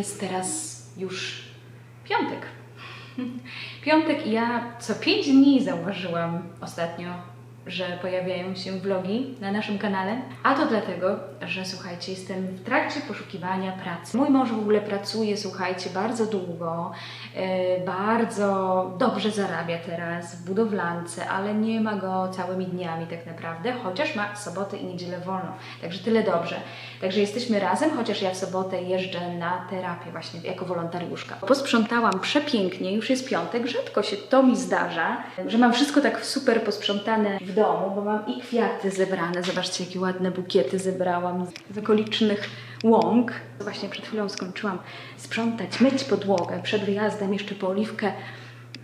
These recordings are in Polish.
jest teraz już piątek. Piątek i ja co 5 dni zauważyłam ostatnio, że pojawiają się vlogi na naszym kanale. A to dlatego, że słuchajcie, jestem w trakcie poszukiwania pracy. Mój mąż w ogóle pracuje, słuchajcie, bardzo długo, e, bardzo dobrze zarabia teraz w budowlance, ale nie ma go całymi dniami tak naprawdę, chociaż ma sobotę i niedzielę wolną. Także tyle dobrze. Także jesteśmy razem, chociaż ja w sobotę jeżdżę na terapię właśnie jako wolontariuszka. Posprzątałam przepięknie, już jest piątek, rzadko się to mi zdarza, że mam wszystko tak super posprzątane w domu, bo mam i kwiaty zebrane, zobaczcie jakie ładne bukiety zebrałam z okolicznych łąk. Właśnie przed chwilą skończyłam sprzątać, myć podłogę, przed wyjazdem jeszcze po oliwkę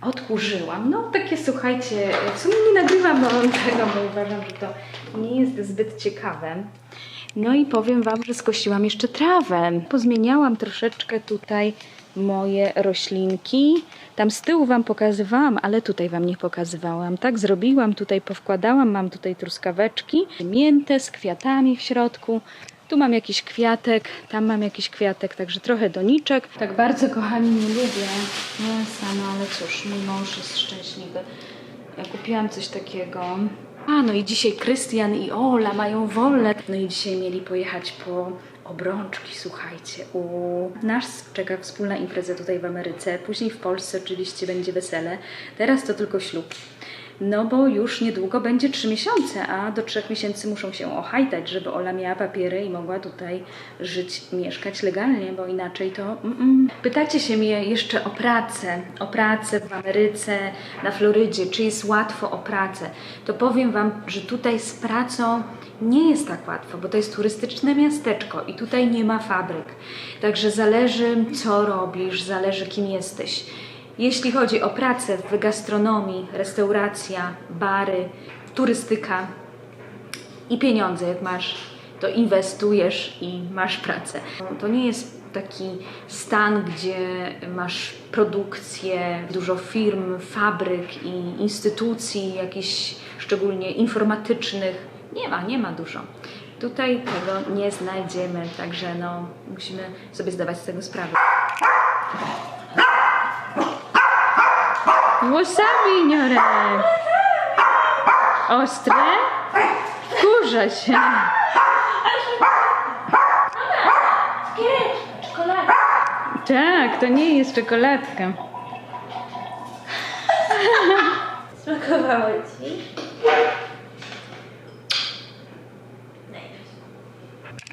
odkurzyłam. No takie słuchajcie, w sumie nie nagrywam tego, bo uważam, że to nie jest zbyt ciekawe. No i powiem Wam, że skosiłam jeszcze trawę. Pozmieniałam troszeczkę tutaj moje roślinki. Tam z tyłu Wam pokazywałam, ale tutaj Wam nie pokazywałam. Tak zrobiłam, tutaj powkładałam, mam tutaj truskaweczki, miętę z kwiatami w środku. Tu mam jakiś kwiatek, tam mam jakiś kwiatek, także trochę doniczek. Tak bardzo, kochani, nie lubię mięsa, no ale cóż, mój mąż jest szczęśliwy. Ja kupiłam coś takiego. A, no i dzisiaj Krystian i Ola mają wolne. No i dzisiaj mieli pojechać po obrączki, słuchajcie. U nas czeka wspólna impreza tutaj w Ameryce. Później w Polsce oczywiście będzie wesele. Teraz to tylko ślub. No bo już niedługo będzie trzy miesiące, a do trzech miesięcy muszą się ohajtać, żeby Ola miała papiery i mogła tutaj żyć, mieszkać legalnie, bo inaczej to... Mm-mm. Pytacie się mnie jeszcze o pracę, o pracę w Ameryce, na Florydzie, czy jest łatwo o pracę. To powiem Wam, że tutaj z pracą nie jest tak łatwo, bo to jest turystyczne miasteczko i tutaj nie ma fabryk. Także zależy co robisz, zależy kim jesteś. Jeśli chodzi o pracę w gastronomii, restauracja, bary, turystyka i pieniądze, jak masz, to inwestujesz i masz pracę. To nie jest taki stan, gdzie masz produkcję, dużo firm, fabryk i instytucji, jakichś szczególnie informatycznych. Nie ma, nie ma dużo. Tutaj tego nie znajdziemy, także no, musimy sobie zdawać z tego sprawę. Wasabi, Niorek. Ostre? Kurza się. Czekolada. Tak, to nie jest czekoladka. Smakowało ci?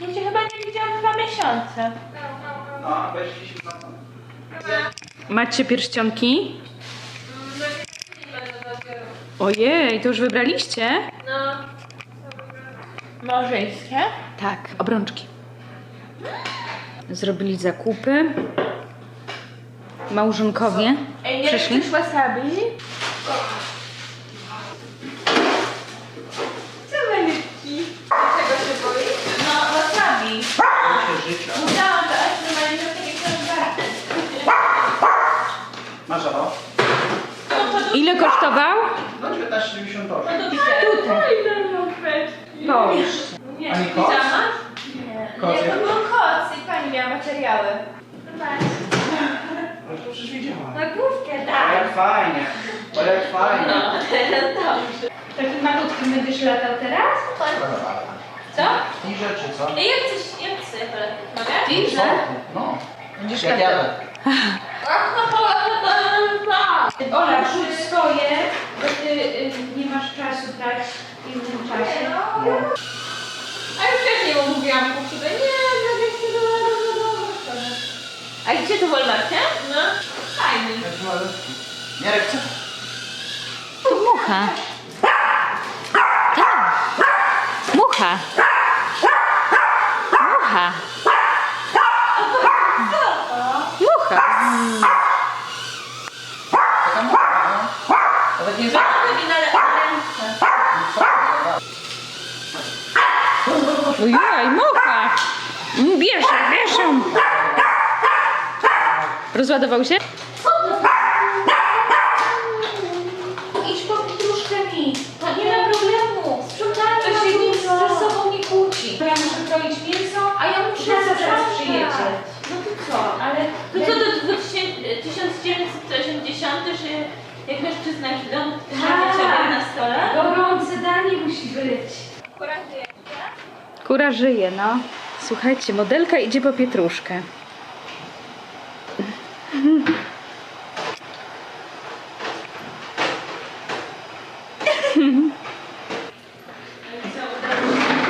Ja cię chyba nie widziałam dwa miesiące. No, weszliśmy na. Macie pierścionki? Ojej, to już wybraliście? No. Małżeńskie? Tak, obrączki. Zrobili zakupy. Małżonkowie Ej, nie przyszli. chcesz wasabi? Co malutki? Czego się boisz? No, wasabi. Życia. Musiałam to, normalnie to takie krążarki. Masz to? Ile kosztował? No 19,98. Tutaj. Boże. Nie, A nie koc? pijama? Koc Nie, to był koc i pani miała materiały. Zobacz. Ale to przecież widziałam. Na główkę, tak. jak fajnie. Jak fajnie. No, dobrze. Taki malutki będziesz latał teraz? Co? I rzeczy, co? Ej, jak coś, jak chcesz, mogę? Tyże? No. Będziesz Jak jadę. Ola, rzuć swoje, bo ty y, nie masz czasu brać w innym czasie. A już wcześniej mu mówiłam, go. Nie, no nie chcę do do- A gdzie to w Walmartie? No, fajny. Jak malutki. Jarek, co? To mucha. Tak. Mucha. Mucha. Mucha. Nawet nie mi na ręce. Ojej, mucha. Mm, Bierze, bierze. Rozładował się? Idź po pietruszkami. To nie ma problemu. Sprzątanie to się nic ze sobą nie kłóci. Ja muszę kroić mięso, A ja muszę Zaraz przyjedzie. No to co? Ale Jak mężczyzna już w domu, to Tak. sobie na stole. Gorące danie musi być. Kurażuje. Kura żyje, no. Słuchajcie, modelka idzie po pietruszkę.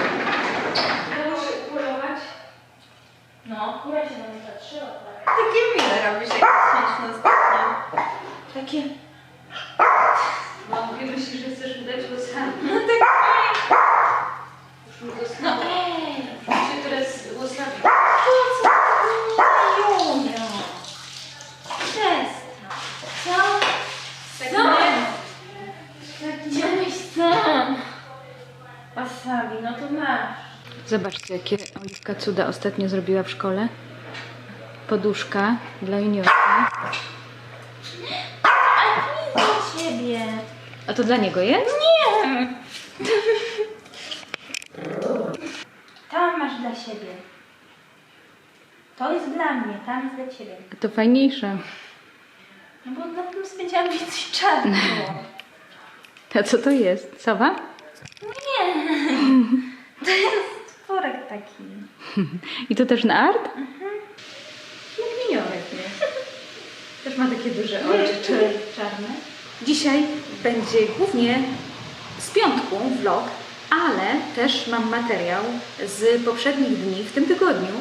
Udało się upolować? No, kura się na mnie patrzyła. tak. Takie mile robisz, jak śmieszne ostatnio. Takie. No, mówię, myślisz, że chcesz udać łosami. No tak Już mi zostało. No ej! Muszę się teraz łosami. Junio. Przestań. Co? Co? Gdzieś tam. No to masz. Zobaczcie, jakie Oliwka cuda ostatnio zrobiła w szkole. Poduszka dla juniorki. Dla ciebie. A to dla niego jest? Nie. Tam masz dla siebie. To jest dla mnie, tam jest dla ciebie. To fajniejsze. No bo na tym spędziłam więcej czasu. A co to jest? Sowa? Nie. To jest tworek taki. I to też na art? Jak miniorek, nie? Też ma takie duże oczy czarne. Dzisiaj będzie głównie z piątku vlog, ale też mam materiał z poprzednich dni w tym tygodniu.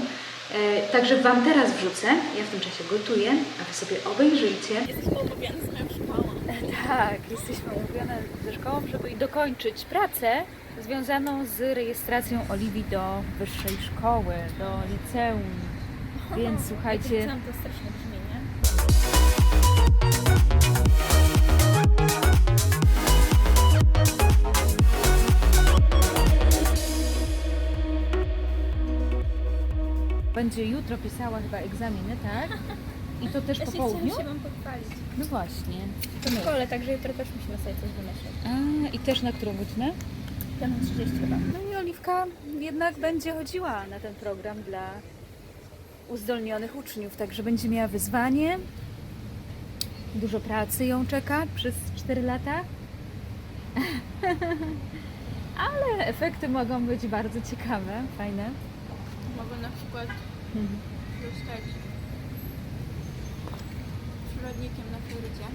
E, także Wam teraz wrzucę. Ja w tym czasie gotuję, a Wy sobie obejrzyjcie. Jesteśmy umówione z moją szkołą. Tak, jesteśmy umówione ze szkołą, żeby dokończyć pracę związaną z rejestracją Oliwii do wyższej szkoły, do liceum. Więc słuchajcie, to straszne brzmienie. będzie jutro pisała chyba egzaminy, tak? I to też po południu? się Wam pochwalić. No właśnie. To w szkole, także jutro też musimy sobie coś wymyślić. A, i też na którą godzinę? 5.30 chyba. No i Oliwka jednak będzie chodziła na ten program dla uzdolnionych uczniów, także będzie miała wyzwanie. Dużo pracy ją czeka przez 4 lata. Ale efekty mogą być bardzo ciekawe, fajne. Mogę na przykład Mhm. zostać przyrodnikiem na Florydzie.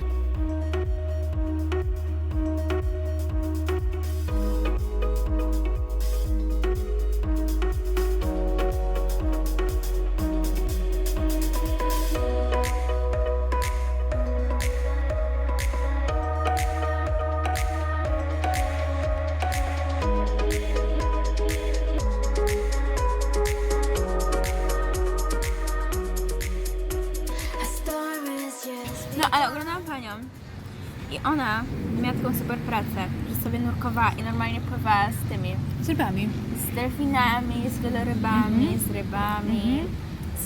Ona miała taką super pracę, że sobie nurkowała i normalnie pływała z tymi, Z rybami. z delfinami, z wielorybami, z rybami,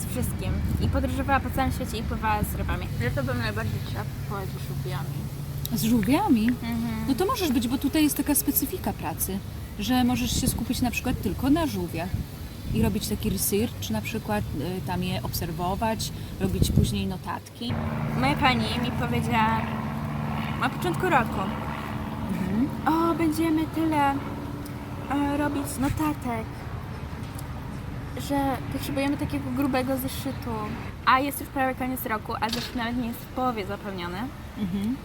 z wszystkim. I podróżowała po całym świecie i pływała z rybami. Że to bym najbardziej chciała pływać z żółwiami. Z żółwiami? Mhm. No to możesz być, bo tutaj jest taka specyfika pracy, że możesz się skupić na przykład tylko na żółwiach i robić taki research, czy na przykład y, tam je obserwować, robić później notatki. Moja pani mi powiedziała na początku roku, o będziemy tyle e, robić notatek, że potrzebujemy takiego grubego zeszytu. A jest już prawie koniec roku, a zeszyt nawet nie jest w połowie zapełniony. Mhm.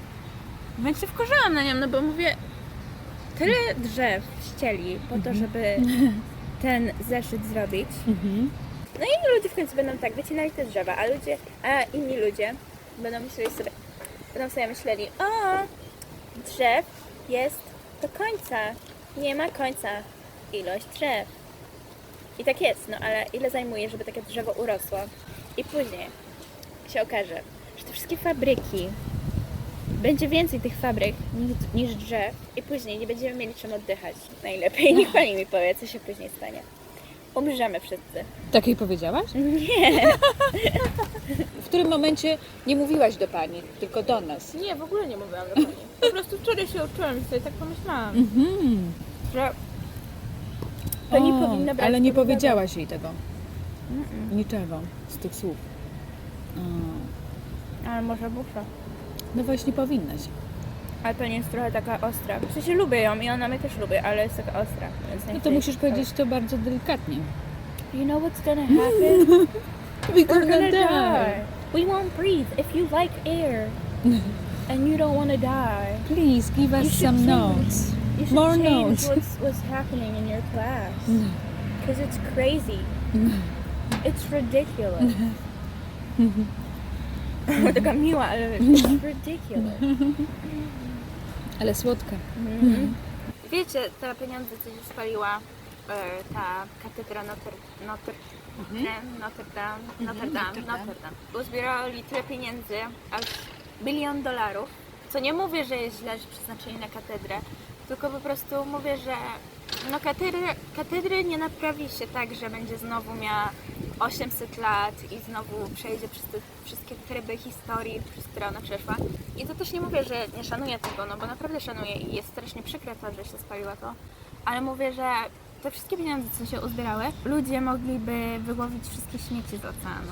Więc się wkurzałam na nią, no bo mówię, tyle drzew ścieli po to, żeby ten zeszyt zrobić. Mhm. No i ludzie w końcu będą tak wycinali te drzewa, a ludzie, a inni ludzie będą myśleli sobie, będą sobie myśleli, o, drzew jest do końca, nie ma końca ilość drzew. I tak jest, no ale ile zajmuje, żeby takie drzewo urosło? I później się okaże, że te wszystkie fabryki, będzie więcej tych fabryk niż, niż drzew i później nie będziemy mieli czym oddychać. Najlepiej niech pani mi powie, co się później stanie. Umrzemy wszyscy. Tak jej powiedziałaś? Nie. W którym momencie nie mówiłaś do pani, tylko do nas? Nie, w ogóle nie mówiłam do pani. Po prostu wczoraj się uczyłam i sobie tak pomyślałam, Mhm. że nie O, powinno brać Ale nie pod uwagę. powiedziałaś jej tego. Niczego z tych słów. O. Ale może muszę. No właśnie powinnaś. Ale pewnie jest trochę taka ostra. W sensie lubię ją i ona mnie też lubi, ale jest taka ostra. Więc nie No chcę to jej musisz powiedzieć to bardzo delikatnie. You know what's gonna happen? We're We're gonna die. We won't breathe if you like air. And you don't want to die. Please give us should some change- notes. You should More change notes. what's, what's happening in your class. Because it's crazy. It's ridiculous. Taka miła, ale it's ridiculous. Ale słodka. Mm-hmm. Wiecie, te pieniądze, co się spaliła ta katedra Notre, Notre, Notre Dame, Notre Dame, Notre Dame. Notre Dame. Uzbierali tyle pieniędzy, aż bilion dolarów. Co nie mówię, że jest źle, że przeznaczyli na katedrę, tylko po prostu mówię, że no katedry, katedry nie naprawi się tak, że będzie znowu miała 800 lat i znowu przejdzie przez te wszystkie tryby historii, przez które ona przeszła. I to też nie mówię, że nie szanuję tego, no bo naprawdę szanuję i jest strasznie przykre to, że się spaliła to. Ale mówię, że te wszystkie pieniądze, co się uzbierały, ludzie mogliby wyłowić wszystkie śmieci z oceanu.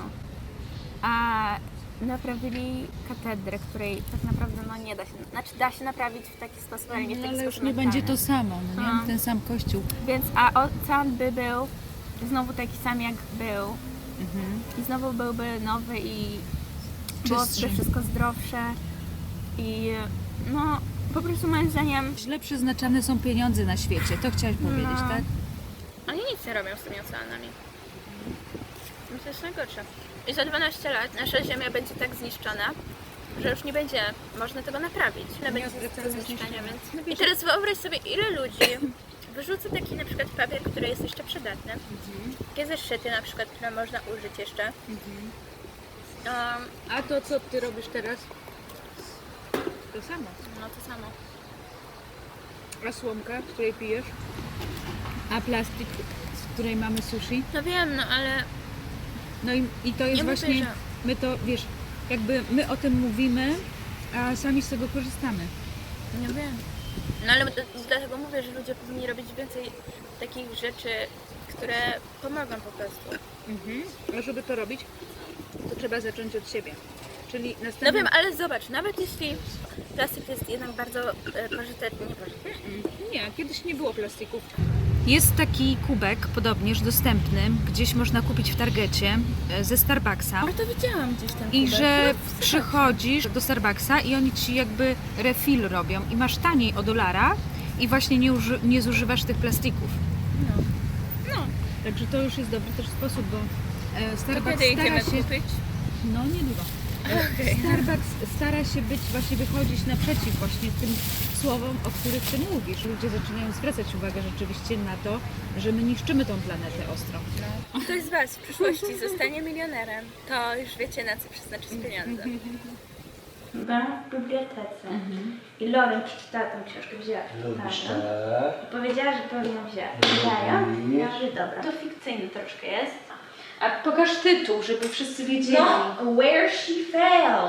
A naprawili katedrę, której tak naprawdę no nie da się, znaczy da się naprawić w taki sposób, ale nie w No, taki ale już nie będzie to samo, no A. nie? Ten sam kościół. Więc, a ocean by był znowu taki sam jak był i znowu byłby nowy i byłoby wszystko zdrowsze i no po prostu moim zdaniem Źle przeznaczane są pieniądze na świecie, to chciałaś powiedzieć, No. tak? Oni nic nie robią z tymi oceanami. To jest najgorsze. I za 12 lat nasza Ziemia będzie tak zniszczona, że już nie będzie można tego naprawić. Ile będzie zniszczenia. więc... No I teraz wyobraź sobie, ile ludzi wyrzuca taki na przykład papier, który jest jeszcze przydatny. Takie zeszyty na przykład, które można użyć jeszcze. Um, A to co ty robisz teraz? To samo. no to samo. A słomka, z której pijesz? A plastik, z której mamy sushi? No wiem, no ale No i, i to jest Nie mówię, właśnie, że- my to, wiesz, jakby my o tym mówimy, a sami z tego korzystamy. nie wiem. No ale d- dlatego mówię, że ludzie powinni robić więcej takich rzeczy, które pomogą po prostu. Mhm. A żeby to robić, to trzeba zacząć od siebie. Czyli No następnym... wiem, ale zobacz, nawet jeśli plastik jest jednak bardzo e, pożyteczny, nie pożyteczny. Nie, kiedyś nie było plastików. Jest taki kubek podobnież dostępny, gdzieś można kupić w Targecie e, ze Starbucksa. Ale to widziałam gdzieś tam. I że przychodzisz do Starbucksa i oni ci jakby refill robią i masz taniej o dolara i właśnie nie, uży, nie zużywasz tych plastików. No. No, Także to już jest dobry też sposób, bo e, to Starbucks kiedy idziemy stara się... kupić? No niedługo. Okej. Starbucks stara się być, właśnie wychodzić naprzeciw właśnie tym słowom, o których Ty mówisz. Ludzie zaczynają zwracać uwagę rzeczywiście na to, że my niszczymy tą planetę ostro. Ktoś z Was w przyszłości zostanie milionerem, to już wiecie na co przeznaczyć pieniądze. Byłam w bibliotece i Lauren przeczytała tą książkę, wzięła Lubisz te? I powiedziała, że powinien wziąć. Dają? Lubisz? Ja mówię, dobra. To fikcyjny troszkę jest. A pokaż tytuł, żeby wszyscy wiedzieli. No, Where She Fell.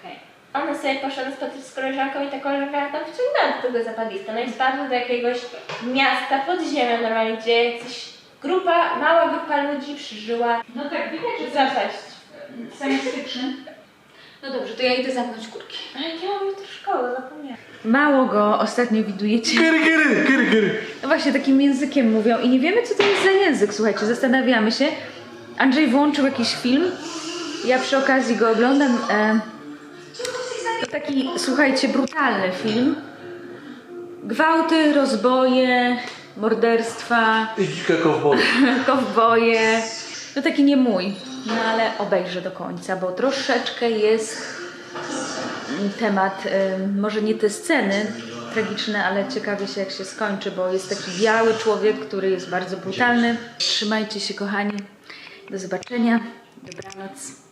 Okej. Ona sobie poszła na spacer z koleżanką i ta koleżanka tam wciągnęła do tego zapadliska. No i spadła do jakiegoś miasta pod ziemią normalnie, gdzie jacyś grupa, mała grupa ludzi przeżyła No tak, widać, że zapaść. science fiction. No dobrze, to ja idę zamknąć kurki. Ale ja mam jutro szkołę, zapomniałam. Mało go ostatnio widujecie. Kyry, kyry, kyry. No właśnie, takim językiem mówią i nie wiemy, co to jest za język. Słuchajcie, zastanawiamy się. Andrzej włączył jakiś film. Ja przy okazji go oglądam. E, to taki, słuchajcie, brutalny film. Gwałty, rozboje, morderstwa, I dzikie kowboje. kowboje. No taki nie mój. No ale obejrzę do końca, bo troszeczkę jest mm, temat, y, może nie te sceny tragiczne, ale ciekawie się jak się skończy, bo jest taki biały człowiek, który jest bardzo brutalny. Trzymajcie się kochani. Do zobaczenia. Dobranoc.